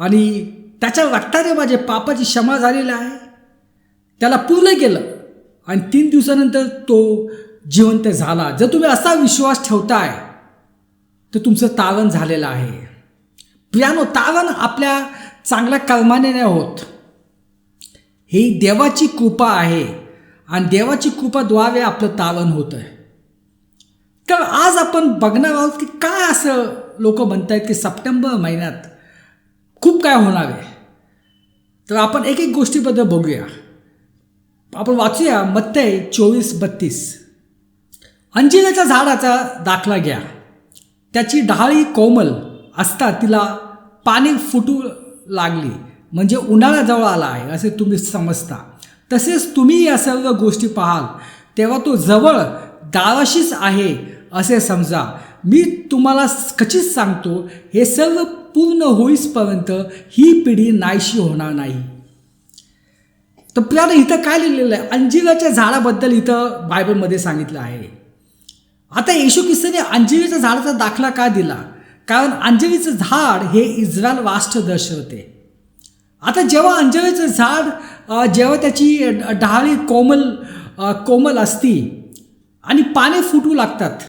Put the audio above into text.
आणि त्याच्या रक्ताने माझे पापाची क्षमा झालेली आहे. त्याला पूर्ण केलं आणि तीन दिवसानंतर तो जिवंत झाला. जर तुम्ही असा विश्वास ठेवताय तर तुमचं तारण झालेलं आहे. प्रियानो तारण आपल्या चांगल्या कर्माने नाही होत. ही देवाची कृपा आहे. आणि देवाची कृपाद्वारे आपलं तारण होतं आहे तर आज आपण बघणार आहोत की काय असं लोक म्हणत आहेत की सप्टेंबर महिन्यात खूप काय होणार आहे? तर आपण एक एक गोष्टीबद्दल बघूया. आपण वाचूया मत्तय चोवीस बत्तीस. अंजिराच्या झाडाचा दाखला घ्या. त्याची डहाळी कोमल असता तिला पाणी फुटू लागली म्हणजे उन्हाळा जवळ आला आहे असे तुम्ही समजता. तसेच तुम्ही या सर्व गोष्टी पाहाल तेव्हा तो जवळ दाराशीच आहे असे समजा. मी तुम्हाला खचित सांगतो हे सर्व पूर्ण होईसपर्यंत ही पिढी नाहीशी होणार नाही. तर प्रियानं इथं काय लिहिलेलं आहे? अंजिराच्या झाडाबद्दल इथं बायबलमध्ये सांगितलं आहे. आता येशू ख्रिस्ताने अंजिरीच्या झाडाचा दाखला का दिला? कारण अंजरीचं झाड हे इस्रायल राष्ट्र दर्शवते. आता जेव्हा अंजरीचं झाड जेव्हा त्याची डहाळी कोमल कोमल असती आणि पाने फुटू लागतात